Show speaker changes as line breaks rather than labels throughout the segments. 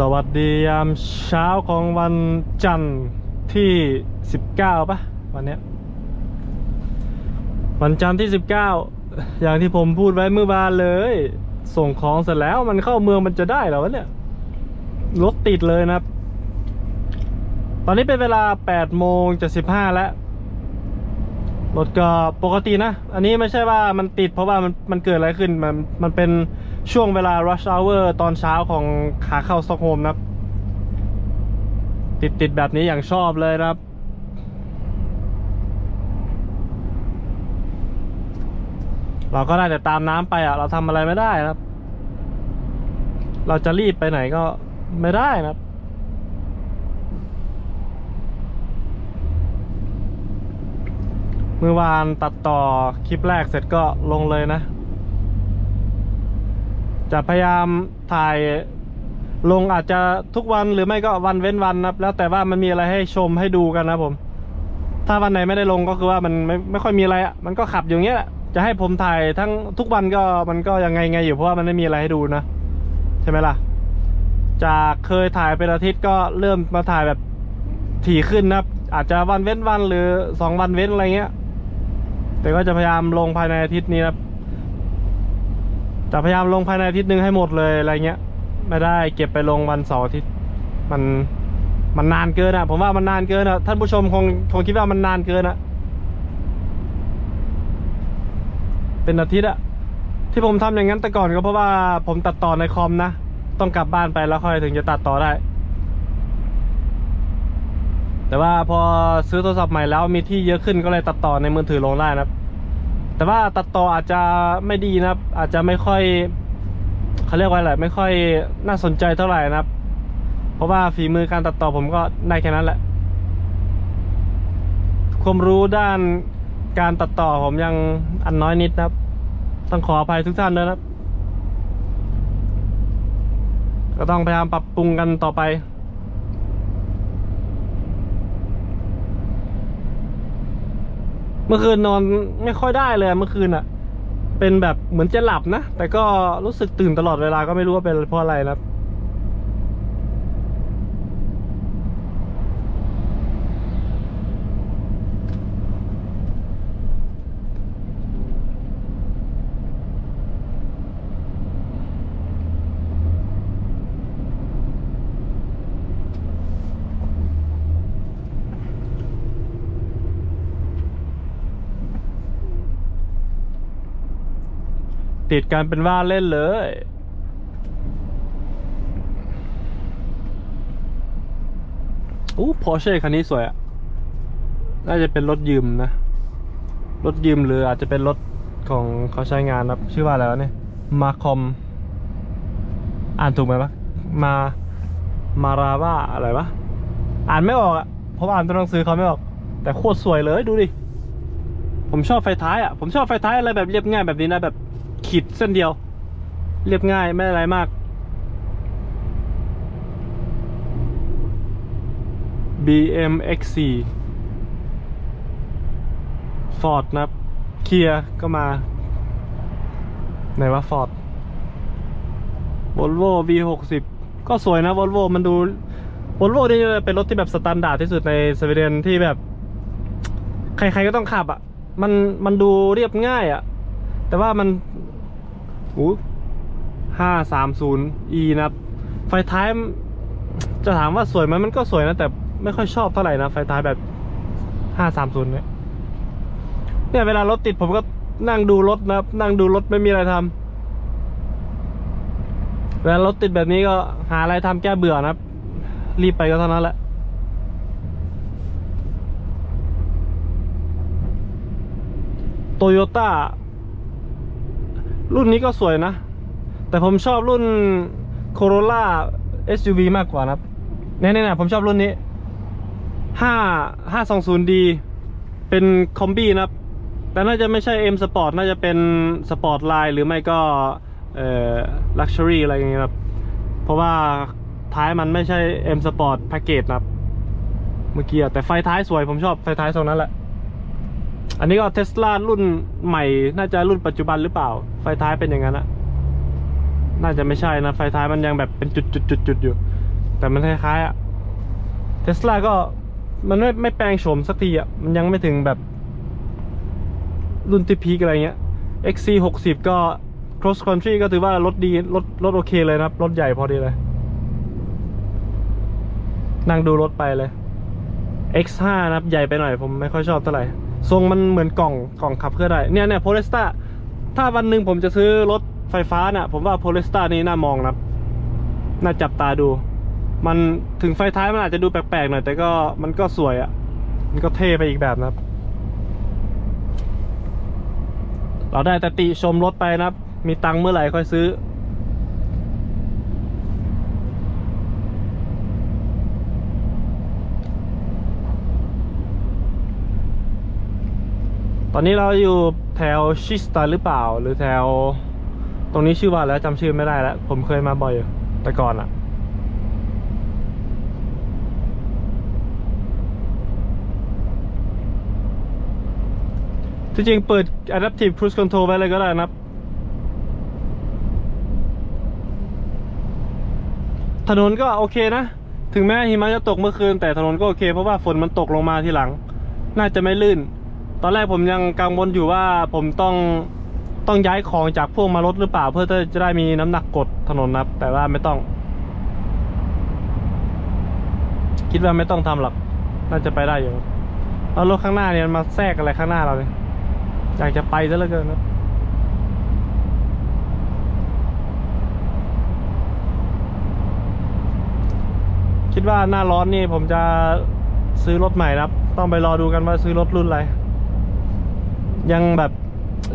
สวัสดียามเช้าของวันจันทร์ที่ 19ปะวันเนี้ยวันจันทร์ที่ 19 อย่างที่ผมพูดไว้เมื่อวานเลย ส่งของเสร็จแล้วมันเข้าเมืองมันจะได้หรอวะเนี่ยรถติดเลยนะครับ ตอนนี้เป็นเวลา8โมงจะ15แล้วรถก็ปกตินะ อันนี้ไม่ใช่ว่ามันติดเพราะว่ามันมันเกิดอะไรขึ้นมันมันเป็น ช่วงเวลา rush hour ตอนเช้าของขาเข้าสต็อกโฮมนะครับ ติดติดแบบนี้อย่างชอบเลยนะครับ เราก็ได้แต่ตามน้ำไปอะ เราทำอะไรไม่ได้นะครับ เราจะรีบไปไหนก็ไม่ได้นะครับเมื่อวานตัดต่อคลิปแรกเสร็จก็ลงเลยนะ จะพยายามถ่ายลงอาจจะทุกวันหรือไม่ก็วันเว้นวันนะครับ แล้วแต่ว่ามันมีอะไรให้ชมให้ดูกันนะผม ถ้าวันไหนไม่ได้ลงก็คือว่ามันไม่ไม่ค่อยมีอะไรอะมันก็ขับอยู่างเงี้ยจะให้ผมถ่ายทั้งทุกวันก็มันก็ยังไงไงอยู่เพราะว่ามันไม่มีอะไรให้ดูนะ ใช่ไหมล่ะ จากเคยถ่ายเป็นอาทิตย์ก็เริ่มมาถ่ายแบบถี่ขึ้นนะครับ อาจจะวันเว้นวันหรือสองวันเว้นอะไรเงี้ย แต่ก็จะพยายามลงภายในอาทิตย์นี้นะครับ จะพยายามลงภายในอาทิตย์หนึ่งให้หมดเลยอะไรเงี้ย ไม่ได้เก็บไปลงวันเสาร์อาทิตย์มันมันนานเกินอะ ผมว่ามันนานเกินอะท่านผู้ชมคงคงคิดว่ามันนานเกินอะ เป็นอาทิตย์อะ ที่ผมทำอย่างนั้นแต่ก่อนก็เพราะว่าผมตัดต่อในคอมนะ ต้องกลับบ้านไปแล้วค่อยถึงจะตัดต่อได้ แต่ว่าพอซื้อโทรศัพท์ใหม่แล้วมีที่เยอะขึ้นก็เลยตัดต่อในมือถือลงได้นะครับ แต่ว่าตัดต่ออาจจะไม่ดีนะครับ อาจจะไม่ค่อยเขาเรียกว่าอะไรไม่ค่อยน่าสนใจเท่าไหร่นะครับ เพราะว่าฝีมือการตัดต่อผมก็ได้แค่นั้นแหละ ความรู้ด้านการตัดต่อผมยังอันน้อยนิดนะครับ ต้องขออภัยทุกท่านด้วยนะครับ ก็ต้องพยายามปรับปรุงกันต่อไป เมื่อคืนนอนไม่ค่อยได้เลยเมื่อคืนอะเป็นแบบเหมือนจะหลับนะ แต่ก็รู้สึกตื่นตลอดเวลาก็ไม่รู้ว่าเป็นเพราะอะไรนะ ติดกันเป็นว่าเล่นเลย อู้พอเช่คันนี้สวยอะน่าจะเป็นรถยืมนะ รถยืมหรืออาจจะเป็นรถของเขาใช้งานนะชื่อว่าอะไรวะเนี่ย มาคอม อ่านถูกไหมปะมา มาราว่าอะไรวะ อ่านไม่ออกอะเพราะอ่านตัวหนังสือเขาไม่ออก แต่โคตรสวยเลยดูดิ ผมชอบไฟท้ายอะผมชอบไฟท้ายอะไรแบบเรียบง่ายแบบนี้นะแบบ ขีดเส้นเดียว เรียบง่ายไม่อะไรมาก BMX4 Ford นะครับเคียก็มา ไหนว่า Ford Volvo V60 ก็สวยนะ Volvo มันดู Volvo นี่เป็นรถที่แบบสแตนดาร์ดที่สุดในสวีเดนที่แบบ ใครๆก็ต้องขับอะ มันมันดูเรียบง่ายอะ แต่ว่ามัน อู้ห้าสามศูนย์ e นะครับ ไฟท้ายจะถามว่าสวยไหมมันก็สวยนะ แต่ไม่ค่อยชอบเท่าไหร่นะ ไฟท้ายแบบห้าสามศูนย์เนี่ยเนี่ยเวลารถติดผมก็นั่งดูรถนะครับ นั่งดูรถไม่มีอะไรทำเวลารถติดแบบนี้ก็หาอะไรทำแก้เบื่อนะครับ รีบไปก็เท่านั้นแหละโตโยต้า รุ่นนี้ก็สวยนะ แต่ผมชอบรุ่น Corolla SUV มากกว่านะครับเนี่ยๆผมชอบรุ่นนี้ 5 520D เป็นคอมบี้นะครับ แต่น่าจะไม่ใช่ M Sport น่าจะเป็น Sport Line หรือไม่ก็เอ่อ Luxury อะไรอย่างเงี้ยครับ เพราะว่าท้ายมันไม่ใช่ M Sport Package นะครับ เมื่อกี้แต่ไฟท้ายสวยผมชอบไฟท้ายทรงนั้นแหละ อันนี้ก็เทสลารุ่นใหม่ น่าจะรุ่นปัจจุบันหรือเปล่า ไฟท้ายเป็นอย่างนั้นอะน่าจะไม่ใช่นะ ไฟท้ายมันยังแบบเป็นจุดจุดจุดจุดอยู่ แต่มันคล้ายๆอะเทสลาก็มันไม่ไม่แปลงโฉมสักทีอะมันยังไม่ถึงแบบ รุ่นที่พีคอะไรเงี้ย XC 60 ก็ cross country ก็ถือว่ารถดี รถรถโอเคเลยนะครับ รถใหญ่พอดีเลย นั่งดูรถไปเลย X5 นะครับ ใหญ่ไปหน่อยผมไม่ค่อยชอบเท่าไหร่ ทรงมันเหมือนกล่องกล่องขับเคลื่อนได้เนี่ยเนี่ยโพล e สตาถ้าวันหนึ่งผมจะซื้อรถไฟฟ้าน่ะผมว่าโพล e สตานี้น่ามองนะครับน่าจับตาดู มันถึงไฟท้ายมันอาจจะดูแปลกๆหน่อยแต่ก็มันก็สวยอะ่ะ มันก็เท่ไปอีกแบบนะครับ เราได้แต่ติชมรถไปนะครับ มีตังค์เมื่อไหร่ค่อยซื้อ ต อนนี้เราอยู่แถวชิสตาหรือเปล่า หรือแถว ตรงนี้ชื่อว่าแล้วจำชื่อไม่ได้แล้ว ผมเคยมาบ่อยอยู่แต่ก่อนอะที่จริงเปิด adaptive cruise control ไว้เลยก็ได้นะครับถนนก็โอเคนะ ถึงแม้หิมะจะตกเมื่อคืน แต่ถนนก็โอเคเพราะว่าฝนมันตกลงมาทีหลัง น่าจะไม่ลื่น ตอนแรกผมยังกังวลอยู่ว่าผมต้องต้องย้ายของจากพวกมารถหรือเปล่า เพื่อจะได้มีน้ำหนักกดถนนนะครับ แต่ว่าไม่ต้อง คิดว่าไม่ต้องทำหรอกน่าจะไปได้อยู่แล้วรถข้างหน้าเนี่ยมันมาแทรกอะไรข้างหน้าเราเนี่ยอยากจะไปซะเหลือเกินครับคิดว่าหน้าร้อนนี่ผมจะซื้อรถใหม่นะครับ ต้องไปรอดูกันว่าซื้อรถรุ่นอะไร ยังแบบ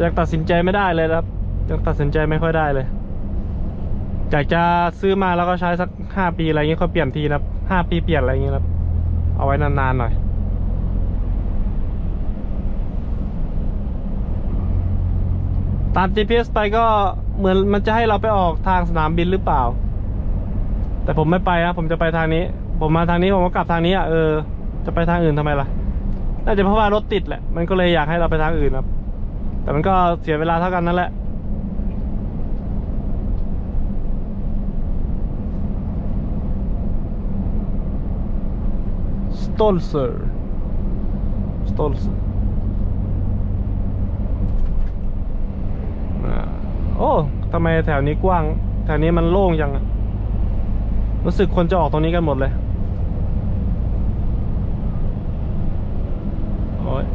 ยังตัดสินใจไม่ได้เลยครับยังตัดสินใจไม่ค่อยได้เลยอยากจะซื้อมาแล้วก็ใช้สักห้าปีอะไรเงี้ยค่อยเปลี่ยนทีนะครับห้าปีเปลี่ยนอะไรเงี้ยครับ เอาไว้นานๆหน่อยตาม GPS ไปก็เหมือนมันจะให้เราไปออกทางสนามบินหรือเปล่า แต่ผมไม่ไปนะผมจะไปทางนี้ ผมมาทางนี้ผมก็กลับทางนี้อะเออ จะไปทางอื่นทำไมล่ะ น่าจะเพราะว่ารถติดแหละ มันก็เลยอยากให้เราไปทางอื่นครับ แต่มันก็เสียเวลาเท่ากันนั่นแหละสโตลเซอร์สโตลเซอร์โอ้ทำไมแถวนี้กว้าง แถวนี้มันโล่งจัง รู้สึกคนจะออกตรงนี้กันหมดเลย โอ้ย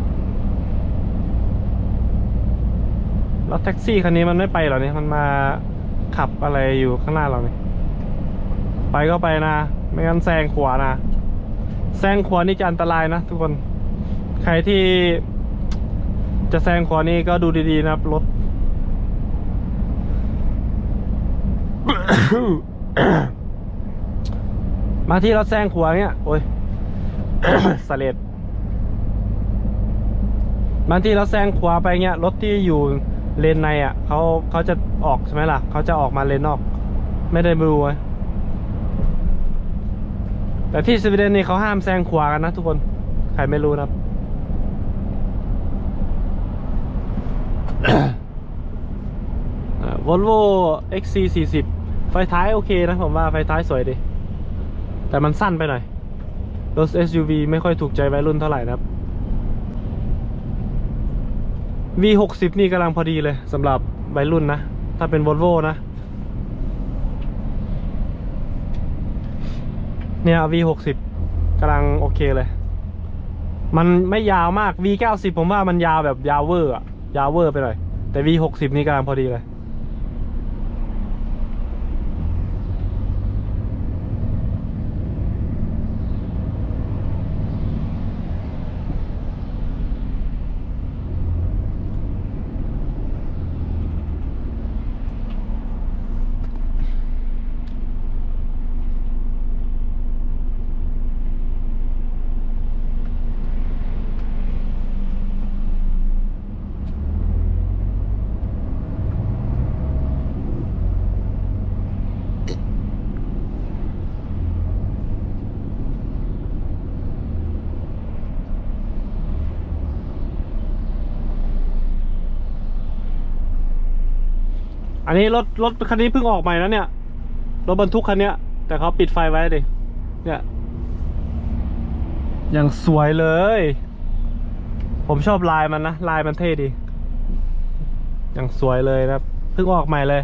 แล้วแท็กซี่คันนี้มันไม่ไปเหรอเนี่ยมันมาขับอะไรอยู่ข้างหน้าเราเนี่ยไปก็ไปนะ ไม่งั้นแซงขวานะแซงขวานี่จะอันตรายนะทุกคน ใครที่จะแซงขวานี่ก็ดูดีๆนะครับรถมาที่เราแซงขวาเนี่ยโอ้ยสเลด บางทีเราแซงขวาไปเงี้ยรถที่อยู่เลนในอะเขาเขาจะออกใช่ไหมล่ะเขาจะออกมาเลนนอก ไม่ได้ดูไว้แต่ที่สวีเดนนี่เขาห้ามแซงขวากันนะทุกคน ใครไม่รู้นะครับวอลโว่ XC40 ไฟท้ายโอเคนะผมว่าไฟท้ายสวยดี แต่มันสั้นไปหน่อย รถ SUV ไม่ค่อยถูกใจวัยรุ่นเท่าไหร่นะครับ V60 นี่กำลังพอดีเลยสำหรับวัยรุ่นนะ ถ้าเป็น Volvo นะ เนี่ย V60 กำลังโอเคเลย มันไม่ยาวมาก V90 ผมว่ามันยาวแบบยาวเวอร์อะยาวเวอร์ไปหน่อยแต่ V60 นี่กำลังพอดีเลย นนี้รถรถคันนี้เพิ่งออกใหม่แล้วเนี่ย รถบรรทุกคันเนี้ย แต่เขาปิดไฟไว้ดิ เนี่ย อย่างสวยเลย ผมชอบลายมันนะ ลายมันเท่ดี อย่างสวยเลยนะครับเพิ่งออกใหม่เลย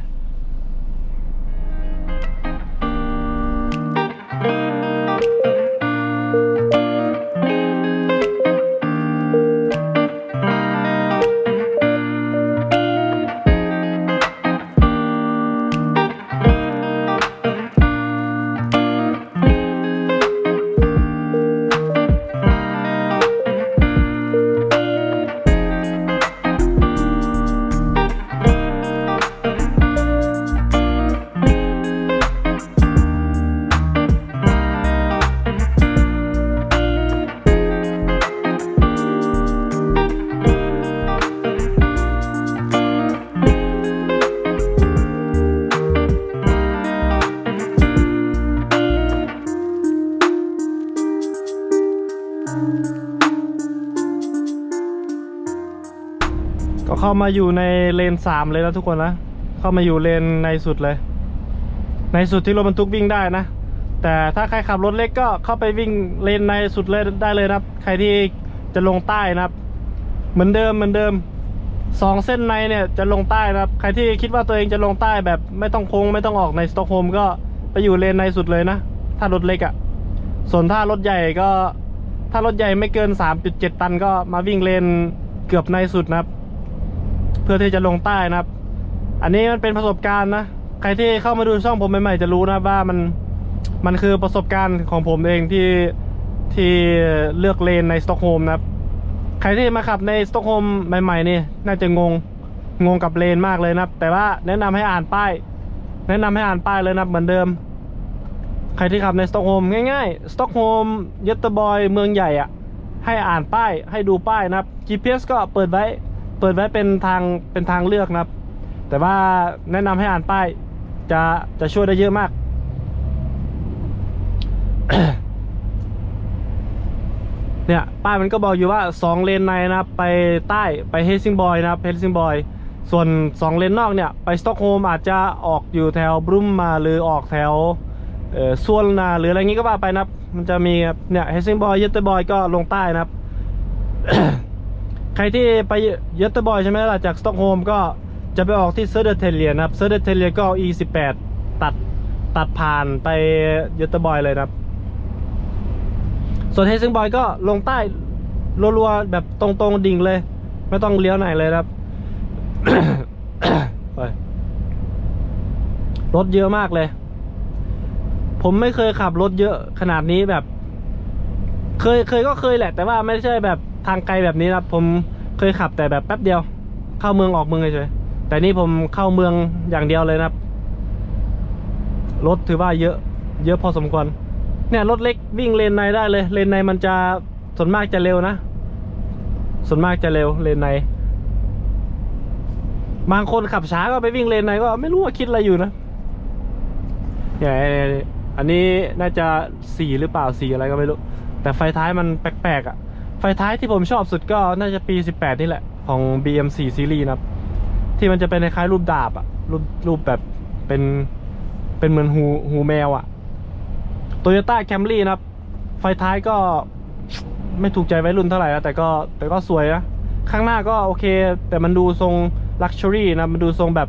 มาอยู่ในเลนสามเลยนะทุกคนนะเข้ามาอยู่เลนในสุดเลย ในสุดที่รถบรรทุกวิ่งได้นะแต่ถ้าใครขับรถเล็กก็เข้าไปวิ่งเลนในสุดเลยได้เลยนะครับ ใครที่จะลงใต้นะครับ เหมือนเดิมเหมือนเดิมสองเส้นในเนี่ยจะลงใต้นะครับ ใครที่คิดว่าตัวเองจะลงใต้แบบไม่ต้องโค้งไม่ต้องออกในสต็อกโฮล์มก็ไปอยู่เลนในสุดเลยนะ ถ้ารถเล็กอะ่ะ ส่วนถ้ารถใหญ่ก็ถ้ารถใหญ่ไม่เกิน 3.7 ตันก็มาวิ่งเลนเกือบในสุดนะครับ เพื่อที่จะลงใต้นะครับ อันนี้มันเป็นประสบการณ์นะ ใครที่เข้ามาดูช่องผมใหม่ๆจะรู้นะว่ามันมันคือประสบการณ์ของผมเองที่ที่เลือกเลนในสต็อกโฮล์มนะครับ ใครที่มาขับในสต็อกโฮล์มใหม่ๆนี่น่าจะงงงงกับเลนมากเลยนะครับ แต่ว่าแนะนำให้อ่านป้าย แนะนำให้อ่านป้ายเลยนะครับเหมือนเดิม ใครที่ขับในสต็อกโฮล์มง่ายๆสต็อกโฮล์มยตเตอร์บอยเมืองใหญ่อะให้อ่านป้ายให้ดูป้ายนะครับ GPS ก็เปิดไว้ เปิดไว้เป็นทางเป็นทางเลือกนะครับ แต่ว่าแนะนำให้อ่านป้ายจะจะช่วยได้เยอะมาก เนี่ยป้ายมันก็บอกอยู่ว่า 2 เลนในนะครับ ไปใต้ไปเฮซิงบอยนะครับเฮซิงบอยส่วน 2 เลนนอกเนี่ย ไปสต็อกโฮล์มอาจจะออกอยู่แถวบรุมมาหรือออกแถวเออส่วนนาหรืออะไรงี้ก็ว่าไปนะครับ มันจะมีเนี่ยเฮซิงบอยเยตเตอร์บอยก็ลงใต้นะครับ ใครที่ไปเยตเตอร์บอยใช่ไหมล่ะจากสต็อกโฮล์มก็จะไปออกที่เซอร์เดเทเลียนะครับเซอร์เดเทเลียก็ E18 ตัดตัดผ่านไปเยตเตอร์บอยเลยนะครับ ส่วนเฮซิงบอยก็ลงใต้รัวๆแบบตรงๆดิ่งเลย ไม่ต้องเลี้ยวไหนเลยนะครับรถเยอะมากเลย ผมไม่เคยขับรถเยอะขนาดนี้แบบ เคยเคยก็เคยแหละ แต่ว่าไม่ใช่แบบ ทางไกลแบบนี้นะครับผมเคยขับแต่แบบแป๊บเดียว เข้าเมืองออกเมืองเฉยๆแต่นี่ผมเข้าเมืองอย่างเดียวเลยนะครับ รถถือว่าเยอะ เยอะพอสมควร เนี่ยรถเล็กวิ่งเลนในได้เลย เลนในมันจะส่วนมากจะเร็วนะส่วนมากจะเร็วเลนใน บางคนขับช้าก็ไปวิ่งเลนในก็ไม่รู้ว่าคิดอะไรอยู่นะเนี่ยอันนี้น่าจะสีหรือเปล่าสีอะไรก็ไม่รู้ แต่ไฟท้ายมันแปลกๆอะ ไฟท้ายที่ผมชอบสุดก็น่าจะปี 18 นี่แหละ ของ BM4 ซีรีส์นะครับ ที่มันจะเป็นคล้ายรูปดาบอะรูปรูปแบบเป็นเป็นเหมือนหูหูแมวอะโตโยต้าแคมรี่นะครับ ไฟท้ายก็ไม่ถูกใจวัยรุ่นเท่าไหร่นะแต่ก็แต่ก็สวยนะ ข้างหน้าก็โอเค แต่มันดูทรงลักชัวรี่นะ มันดูทรงแบบ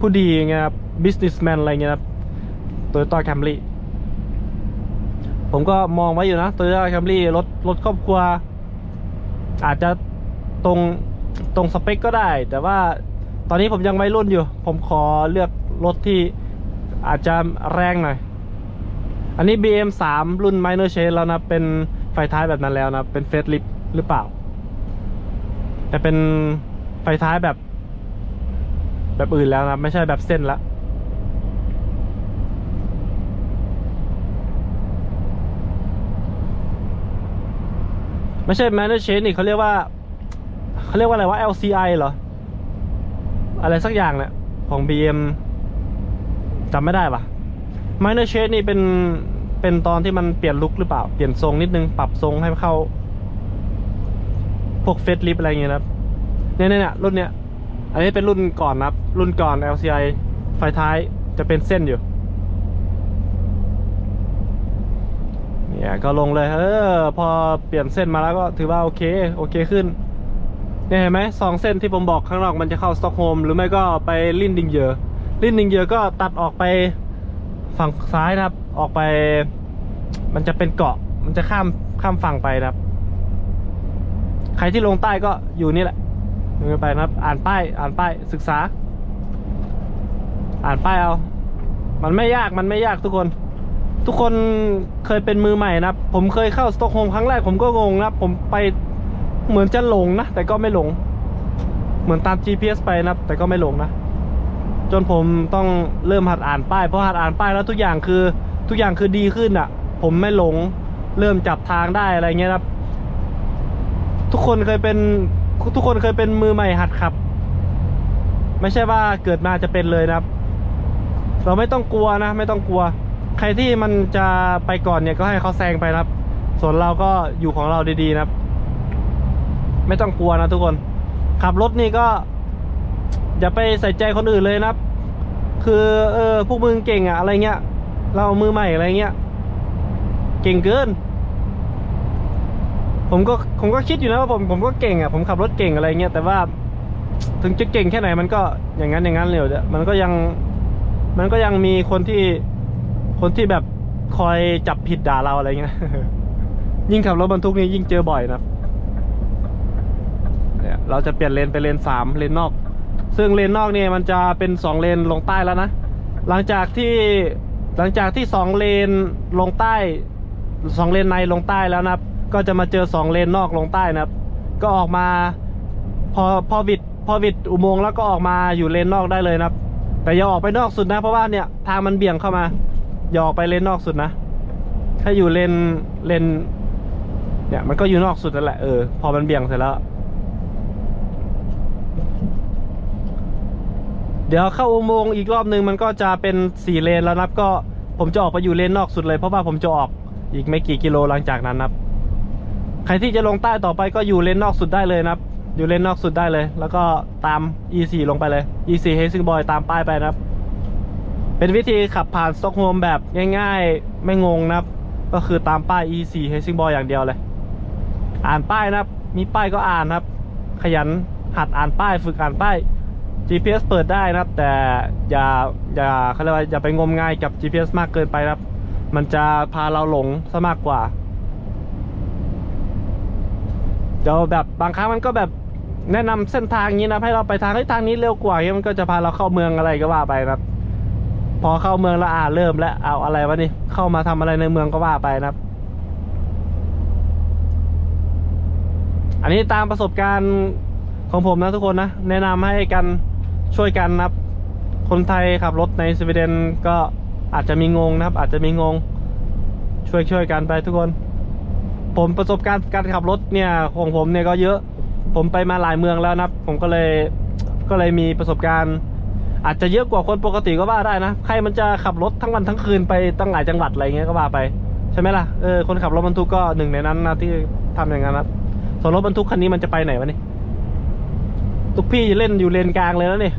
ผู้ดีไงครับ businessman อะไรเงี้ยครับโตโยต้าแคมรี่ผมก็มองไว้อยู่นะโตโยต้าแคมรี่รถรถครอบครัว อาจจะตรงตรงสเปคก็ได้ แต่ว่าตอนนี้ผมยังวัยรุ่นอยู่ ผมขอเลือกรถที่อาจจะแรงหน่อย อันนี้ BM3 รุ่น Minor Change แล้วนะ เป็นไฟท้ายแบบนั้นแล้วนะ เป็นเฟสลิฟหรือเปล่า แต่เป็นไฟท้ายแบบ แบบอื่นแล้วนะ ไม่ใช่แบบเส้นละ ไม่ใช่ Minor Change นี่เขาเรียกว่าเขาเรียกว่าอะไรว่า LCI เหรอ อะไรสักอย่างเนี่ยของ BM จำไม่ได้ปะ Minor Change นี่เป็นเป็นตอนที่มันเปลี่ยนลุคหรือเปล่า เปลี่ยนทรงนิดนึง ปรับทรงให้เข้า พวกเฟสลิฟอะไรเงี้ยนะครับเนี่ยเนี่ยเนี่ยรุ่นเนี้ย อันนี้เป็นรุ่นก่อนนะครับ รุ่นก่อน LCI ไฟท้ายจะเป็นเส้นอยู่ เนี่ยก็ลงเลยเออพอเปลี่ยนเส้นมาแล้วก็ถือว่าโอเคโอเคขึ้นเนี่ยเห็นไหมสองเส้นที่ผมบอกข้างนอกมันจะเข้าสต็อกโฮมหรือไม่ก็ไปลินดิงเยอร์ลินดิงเยอร์ก็ตัดออกไปฝั่งซ้ายนะครับ ออกไป มันจะเป็นเกาะ มันจะข้ามข้ามฝั่งไปนะครับ ใครที่ลงใต้ก็อยู่นี่แหละลงไปนะครับ อ่านป้ายอ่านป้ายศึกษา อ่านป้ายเอา มันไม่ยากมันไม่ยากทุกคน ทุกคนเคยเป็นมือใหม่นะผมเคยเข้าสต็อกโฮล์มครั้งแรกผมก็งงนะผมไปเหมือนจะหลงนะ แต่ก็ไม่หลง เหมือนตาม GPS ไปนะแต่ก็ไม่หลงนะ จนผมต้องเริ่มหัดอ่านป้ายเพราะหัดอ่านป้ายแล้วทุกอย่างคือทุกอย่างคือดีขึ้นอะ ผมไม่หลงเริ่มจับทางได้อะไรเงี้ยนะครับ ทุกคนเคยเป็นทุกคนเคยเป็นมือใหม่หัดขับ ไม่ใช่ว่าเกิดมาจะเป็นเลยนะครับ เราไม่ต้องกลัวนะ ไม่ต้องกลัว ใครที่มันจะไปก่อนเนี่ยก็ให้เขาแซงไปนะครับ ส่วนเราก็อยู่ของเราดีๆนะครับ ไม่ต้องกลัวนะทุกคน ขับรถนี่ก็ อย่าไปใส่ใจคนอื่นเลยนะครับ คือเออพวกมึงเก่งอะอะไรเงี้ย เรามือใหม่อะไรเงี้ย เก่งเกิน ผมก็ผมก็คิดอยู่นะว่าผมผมก็เก่งอะผมขับรถเก่งอะไรเงี้ยแต่ว่า ถึงจะเก่งแค่ไหนมันก็อย่างนั้นอย่างนั้นเลยเดี๋ยวมันก็ยัง มันก็ยังมีคนที่ คนที่แบบคอยจับผิดด่าเราอะไรเงี้ยยิ่งขับรถบรรทุกนี่ยิ่งเจอบ่อยนะเนี่ยเราจะเปลี่ยนเลนไปเลนสามเลนนอก ซึ่งเลนนอกเนี่ยมันจะเป็นสองเลนลงใต้แล้วนะ หลังจากที่หลังจากที่สองเลนลงใต้สองเลนในลงใต้แล้วนะครับ ก็จะมาเจอสองเลนนอกลงใต้นะครับ ก็ออกมาพอพอวิดพอวิดอุโมงค์แล้วก็ออกมาอยู่เลนนอกได้เลยนะครับ แต่อย่าออกไปนอกสุดนะเพราะว่าเนี่ยทางมันเบี่ยงเข้ามา อย่าออกไปเลนนอกสุดนะ ถ้าอยู่เลนเลนเนี่ยมันก็อยู่นอกสุดนั่นแหละเออพอมันเบี่ยงเสร็จแล้ว เดี๋ยวเข้าอุโมงค์อีกรอบนึงมันก็จะเป็นสี่เลนแล้วนะครับก็ผมจะออกไปอยู่เลนนอกสุดเลยเพราะว่าผมจะออกอีกไม่กี่กิโลหลังจากนั้นนะครับ ใครที่จะลงใต้ต่อไปก็อยู่เลนนอกสุดได้เลยนะครับ อยู่เลนนอกสุดได้เลย แล้วก็ตาม E4 ลงไปเลย E4 Helsing Boy ตามป้ายไปนะครับ เป็นวิธีขับผ่านสต็อกโฮล์มแบบง่ายๆ ไม่งงนะครับ ก็คือตามป้าย E4 Helsing Boy อย่างเดียวเลย อ่านป้ายนะครับ มีป้ายก็อ่านนะครับ ขยันหัดอ่านป้ายฝึกอ่านป้าย GPS เปิดได้นะครับ แต่อย่าอย่าเขาเรียกว่าอย่าไปงมงายกับ GPS มากเกินไปนะครับ มันจะพาเราหลงซะมากกว่าเดี๋ยวแบบบางครั้งมันก็แบบแนะนำเส้นทางนี้นะให้เราไปทางให้ทางนี้เร็วกว่าอย่างนี้มันก็จะพาเราเข้าเมืองอะไรก็ว่าไปนะครับ พอเข้าเมืองแล้วอ่าเริ่มแล้วเอาอะไรวะนี่เข้ามาทำอะไรในเมืองก็ว่าไปนะครับ อันนี้ตามประสบการณ์ของผมนะทุกคนนะ แนะนำให้กันช่วยกันนะครับ คนไทยขับรถในสวีเดนก็อาจจะมีงงนะครับ อาจจะมีงง ช่วยช่วยกันไปทุกคน ผมประสบการณ์การขับรถเนี่ยของผมเนี่ยก็เยอะ ผมไปมาหลายเมืองแล้วนะครับ ผมก็เลยก็เลยมีประสบการณ์ อาจจะเยอะกว่าคนปกติก็ว่าได้นะ ใครมันจะขับรถทั้งวันทั้งคืนไปตั้งหลายจังหวัดอะไรเงี้ยก็ว่าไป ใช่ไหมล่ะเออคนขับรถบรรทุกก็หนึ่งในนั้นนะที่ทำอย่างนั้นนะส่วนรถบรรทุกคันนี้มันจะไปไหนวะนี่ทุกพี่เล่นอยู่เลนกลางเลยแล้วนี่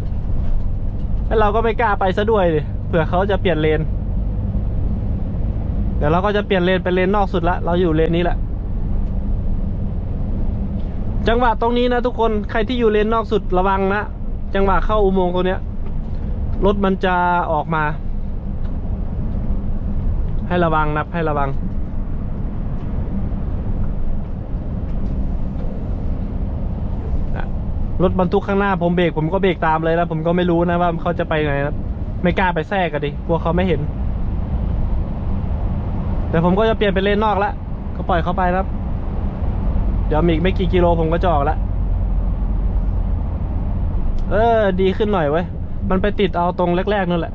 แล้วเราก็ไม่กล้าไปซะด้วยดิเผื่อเขาจะเปลี่ยนเลน เดี๋ยวเราก็จะเปลี่ยนเลนเป็นเลนนอกสุดละเราอยู่เลนนี้แหละ จังหวะตรงนี้นะทุกคนใครที่อยู่เลนนอกสุดระวังนะจังหวะเข้าอุโมงค์ตรงเนี้ย รถมันจะออกมา ให้ระวังนะให้ระวัง รถบรรทุกข้างหน้าผมเบรกผมก็เบรกตามเลยแล้ว ผมก็ไม่รู้นะว่าเขาจะไปไหนนะไม่กล้าไปแทรกกันดิกลัวเขาไม่เห็น แต่ผมก็จะเปลี่ยนเป็นเลนนอกแล้วก็ปล่อยเขาไปครับ เดี๋ยวมีอีกไม่กี่กิโลผมก็จะออกแล้วเออ ดีขึ้นหน่อยเว้ย มันไปติดเอาตรงแรก ๆนั่นแหละ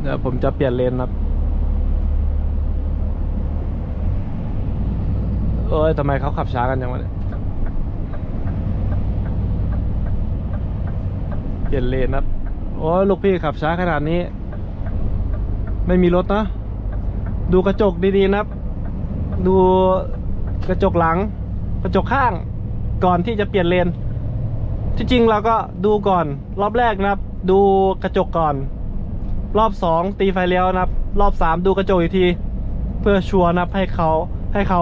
เดี๋ยวผมจะเปลี่ยนเลนครับ เอ้ยทำไมเขาขับช้ากันจังวะเนี่ย เปลี่ยนเลนครับ โอ้ยลูกพี่ขับช้าขนาดนี้ ไม่มีรถนะ ดูกระจกดีๆนะครับ ดูกระจกหลัง กระจกข้างก่อนที่จะเปลี่ยนเลน จริงเราก็ดูก่อน รอบแรกนะครับ ดูกระจกก่อน รอบสองตีไฟเลี้ยวนะครับ รอบสามดูกระจกอีกที เพื่อชัวร์นะครับให้เขาให้เขา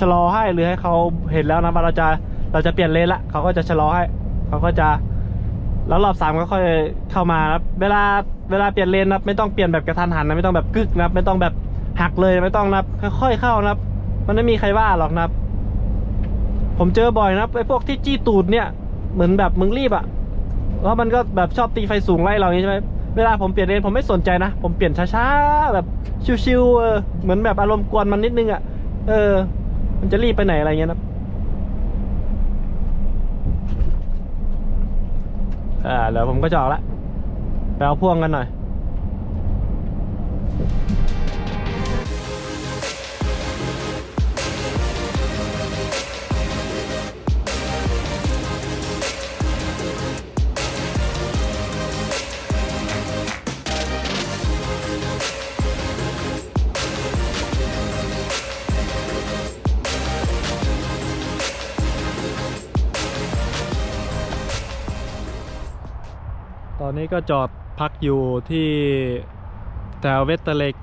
ชะลอให้หรือให้เขาเห็นแล้วนะว่าเราจะเราจะเปลี่ยนเลนละเขาก็จะชะลอให้เขาก็จะแล้วรอบสามก็ค่อยเข้ามานะครับเวลาเวลาเปลี่ยนเลนนะครับไม่ต้องเปลี่ยนแบบกระทันหันนะไม่ต้องแบบกึกนะไม่ต้องแบบหักเลยไม่ต้องนะค่อยๆเข้านะมันไม่มีใครว่าหรอกนะผมเจอบ่อยนะไอ้พวกที่จี้ตูดเนี่ย เหมือนแบบมึงรีบอะแล้วมันก็แบบชอบตีไฟสูงไล่เราอย่างนี้ใช่ไหมเวลาผมเปลี่ยนเลนผมไม่สนใจนะ ผมเปลี่ยนช้าๆแบบชิวๆเออเหมือนแบบอารมณ์กวนมันนิดนึงอะเออ มันจะรีบไปไหนอะไรเงี้ยนะอ่าเดี๋ยวผมก็จออกละไปเอาพ่วงกันหน่อย อนนี้ก็จอดพักอยู่ที่แถวเวสเตเล็ก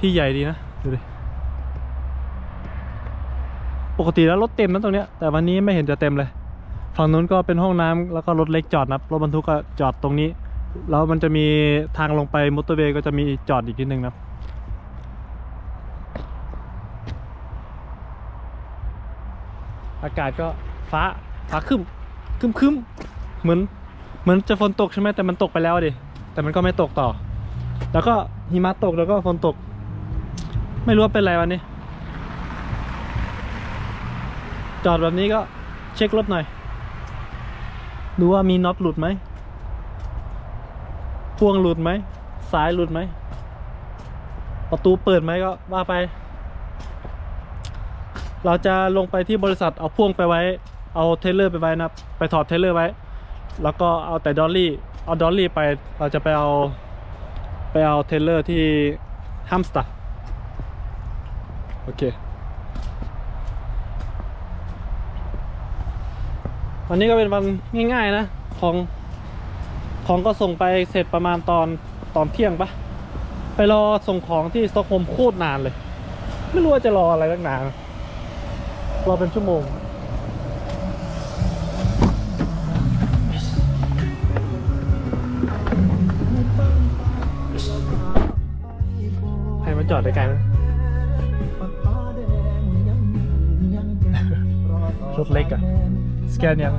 ที่ใหญ่ดีนะ ดูดิ ปกติแล้วรถเต็มนะตรงเนี้ย แต่วันนี้ไม่เห็นจะเต็มเลย ฝั่งนู้นก็เป็นห้องน้ำแล้วก็รถเล็กจอดนะรถบรรทุกก็จอดตรงนี้ แล้วมันจะมีทางลงไปมอเตอร์เวย์ก็จะมีจอดอีกทีหนึ่งนะอากาศก็ฟ้าฟ้าคึมคึมคึม เหมือนเหมือนจะฝนตกใช่ไหมแต่มันตกไปแล้วดิแต่มันก็ไม่ตกต่อ แล้วก็หิมะตกแล้วก็ฝนตก ไม่รู้ว่าเป็นอะไรวันนี้ จอดแบบนี้ก็เช็ครถหน่อยดูว่ามีน็อตหลุดไหมพ่วงหลุดไหมสายหลุดไหมประตูเปิดไหมก็ว่าไป เราจะลงไปที่บริษัทเอาพ่วงไปไว้ เอาเทเลอร์ไปไว้นะไปถอดเทเลอร์ไว้ แล้วก็เอาแต่ดอลลี่เอาดอลลี่ไปเราจะไปเอาไปเอาเทเลอร์ที่ฮัมสตัดโอเควันนี้ก็เป็นวันง่ายๆนะของของก็ส่งไปเสร็จประมาณตอนตอนเที่ยงปะไปรอส่งของที่สต็อกโฮมโคตรนานเลย ไม่รู้ว่าจะรออะไรตั้งนานรอเป็นชั่วโมง อดด้วยกันรถเล็กอะสแกนยัง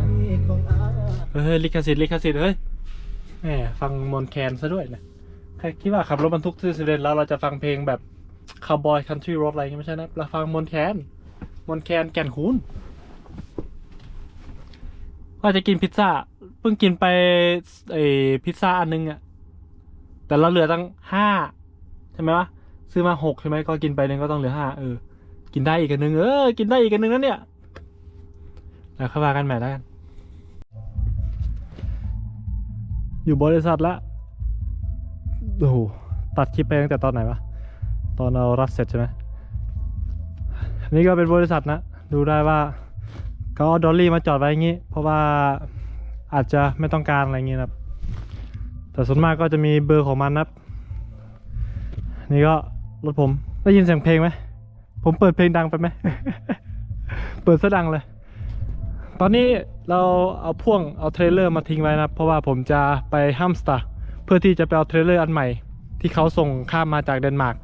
เฮ้ยลิขสิทธิ์ลิขสิทธิ์เฮ้ยแหมฟังมอนแคนซะด้วยนะใครคิดว่าขับรถบรรทุกที่สวีเดนแล้วเราจะฟังเพลงแบบคาวบอยคันทรีรถอะไรอย่างงี้ไม่ใช่นะเราฟังมอนแคนมอนแคนแก่นคูนว่าจะกินพิซซ่าเพิ่งกินไปไอพิซซ่าอันนึงอะแต่เราเหลือตั้งห้าใช่ไหมวะ ซื้อมาหกใช่ไหมก็กินไปหนึ่งก็ต้องเหลือห้าเออ กินได้อีกันหนึ่งเออ กินได้อีกันหนึ่งนั่นเนี่ยแล้วค่อยว่ากันใหม่แล้วกัน อยู่บริษัทละโอ้โหตัดคลิปไปตั้งแต่ตอนไหนวะ ตอนเรารับเสร็จใช่ไหมนี่ก็เป็นบริษัทนะ ดูได้ว่าเขาเอาดอลลี่มาจอดไว้อย่างนี้ เพราะว่าอาจจะไม่ต้องการอะไรอย่างนี้นะครับแต่ส่วนมากก็จะมีเบอร์ของมันนับนี่ก็ รถผม ได้ยินเสียงเพลงไหม ผมเปิดเพลงดังไปไหม เปิดซะดังเลย ตอนนี้เราเอาพ่วงเอาเทรลเลอร์มาทิ้งไว้นะ เพราะว่าผมจะไปฮัมสเตอร์เพื่อที่จะไปเอาเทรลเลอร์อันใหม่ ที่เขาส่งข้ามมาจากเดนมาร์ก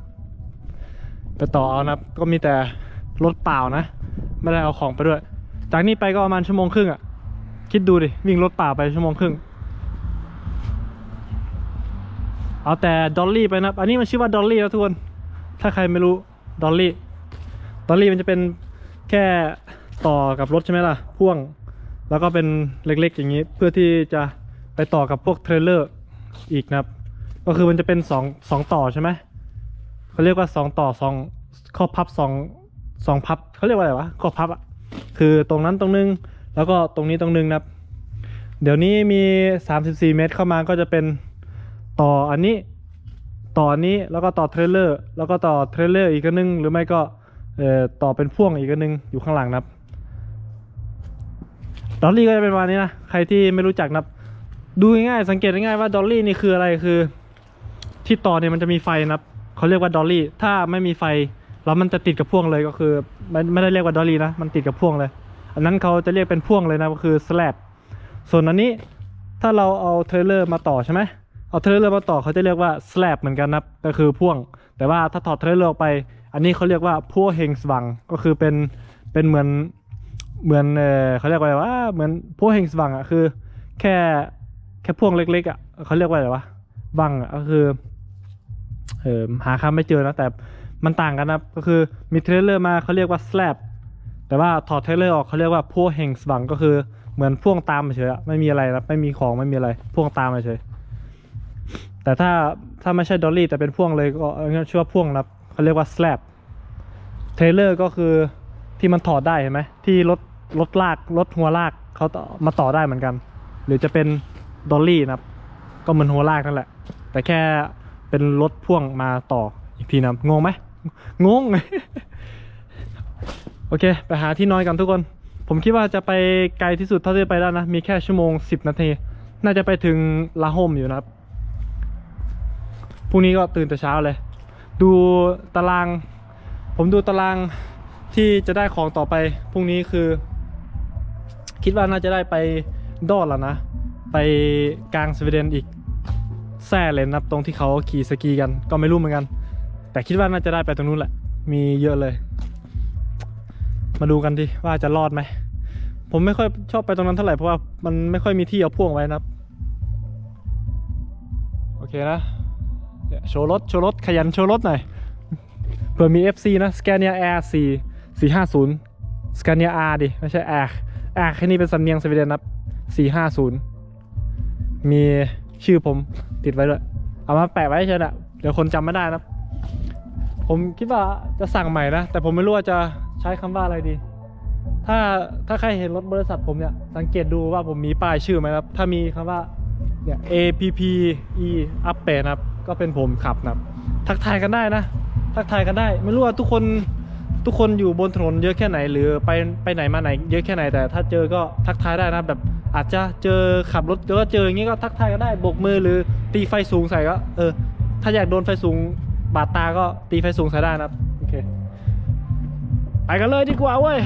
ไปต่อเอานะก็มีแต่รถเปล่านะ ไม่ได้เอาของไปด้วย จากนี้ไปก็ประมาณชั่วโมงครึ่งอะ่ะ คิดดูดิ วิ่งรถเปล่าไปชั่วโมงครึ่ง เอาแต่ดอลลี่ไปนะ อันนี้มันชื่อว่าดอลลี่นะทุกคน ถ้าใครไม่รู้ดอลลี่ดอลลี่มันจะเป็นแค่ต่อกับรถใช่ไหมล่ะ พ่วง แล้วก็เป็นเล็กๆอย่างนี้ เพื่อที่จะไปต่อกับพวกเทรลเลอร์อีกนะครับ ก็คือมันจะเป็นสองสองต่อใช่ไหมเขาเรียกว่าสองต่อสองข้อพับสองสองพับเขาเรียกว่าอะไรวะข้อพับอะคือตรงนั้นตรงนึง แล้วก็ตรงนี้ตรงนึงนะครับ เดี๋ยวนี้มี 34 เมตรเข้ามาก็จะเป็นต่ออันนี้ ต่อนี้แล้วก็ต่อเทรลเลอร์แล้วก็ต่อเทรลเลอร์อีกอันนึง หรือไม่ก็ต่อเป็นพ่วงอีกอันนึงอยู่ข้างหลังนะครับดอลลี่ก็จะเป็นประมาณนี้นะใครที่ไม่รู้จักนะครับ ดูง่ายๆสังเกตง่ายๆว่าดอลลี่นี่คืออะไรคือ ที่ต่อเนี่ยมันจะมีไฟนะครับเขาเรียกว่าดอลลี่ถ้าไม่มีไฟแล้วมันจะติดกับพ่วงเลยก็คือไม่ไม่ได้เรียกว่าดอลลี่นะมันติดกับพ่วงเลย อันนั้นเขาจะเรียกเป็นพ่วงเลยนะก็คือสแลบส่วนอันนี้ถ้าเราเอาเทรลเลอร์มาต่อใช่ไหม เอาเทรลเลอร์มาต่อเขาจะเรียกว่าสแลบเหมือนกันนะครับก็คือพ่วง แต่ว่าถ้าถอดเทรลเลอร์ออกไป อันนี้เขาเรียกว่าพ่วเฮงสวังก็คือเป็นเป็นเหมือนเหมือนเออเขาเรียกว่าอะไรวะเหมือนพ่วเฮงสวังอะคือ แค่แค่พ่วงเล็กๆอะเขาเรียกว่าอะไรวะวังอะก็คือเออหาคำไม่เจอนะแต่มันต่างกันนะก็คือมีเทรลเลอร์มาเขาเรียกว่า slab แต่ว่าถอดเทรลเลอร์ออกเขาเรียกว่าพ่วงเฮงสวังก็คือเหมือนพ่วงตามเฉยๆอะไม่มีอะไรนะไม่มีของไม่มีอะไรพ่วงตามเฉย แต่ถ้าถ้าไม่ใช่ดอลลี่แต่เป็นพ่วงเลยก็เออชื่อว่าพ่วงนะเขาเรียกว่า slab เทเลอร์ก็คือที่มันถอดได้เห็นไหมที่รถรถลากรถหัวลากเขาต่อมาต่อได้เหมือนกัน หรือจะเป็นดอลลี่นะครับ ก็เหมือนหัวลากนั่นแหละ แต่แค่เป็นรถพ่วงมาต่ออีกทีนะงงไหมงง โอเค ไปหาที่นอนกันทุกคน ผมคิดว่าจะไปไกลที่สุดเท่าที่ไปได้นะ มีแค่ชั่วโมง 10 นาที น่าจะไปถึงลาโฮมอยู่นะครับ พรุ่งนี้ก็ตื่นแต่เช้าเลย ดูตาราง ผมดูตารางที่จะได้ของต่อไปพรุ่งนี้คือ คิดว่าน่าจะได้ไปดอดแล้วนะ ไปกลางสวีเดนอีกแซ่เลยนับตรงที่เขาขี่สกีกัน ก็ไม่รู้เหมือนกัน แต่คิดว่าน่าจะได้ไปตรงนู้นแหละ มีเยอะเลย มาดูกันดิว่าจะรอดไหมผมไม่ค่อยชอบไปตรงนั้นเท่าไหร่เพราะว่ามันไม่ค่อยมีที่เอาพ่วงไว้นะครับ โอเคนะ โชว์รถ โชว์รถ ขยันโชว์รถหน่อย เผื่อมี FC นะ Scania Air 4 450 Scania R ดิ ไม่ใช่ Air Air แค่นี้เป็นสำเนียงสวีเดนนะครับ450 มีชื่อผมติดไว้ด้วย เอามาแปะไว้เฉยๆนะเดี๋ยวคนจำไม่ได้นะ ผมคิดว่าจะสั่งใหม่นะ แต่ผมไม่รู้ว่าจะใช้คำว่าอะไรดี ถ้าถ้าใครเห็นรถบริษัทผมเนี่ย สังเกตดูว่าผมมีป้ายชื่อไหมครับ ถ้ามีคำว่า เนี่ย APP E อัปเปนะครับ ก็เป็นผมขับนะครับ ทักทายกันได้นะ ทักทายกันได้ ไม่รู้ว่าทุกคนทุกคนอยู่บนถนนเยอะแค่ไหน หรือไปไปไหนมาไหน เยอะแค่ไหนแต่ถ้าเจอก็ทักทายได้นะแบบอาจจะเจอขับรถแล้วก็เจออย่างงี้ก็ทักทายกันได้บกมือหรือตีไฟสูงใส่ก็เออ ถ้าอยากโดนไฟสูงบาดตาก็ตีไฟสูงใส่ได้นะครับโอเคไปกันเลยดีกว่าเว้ย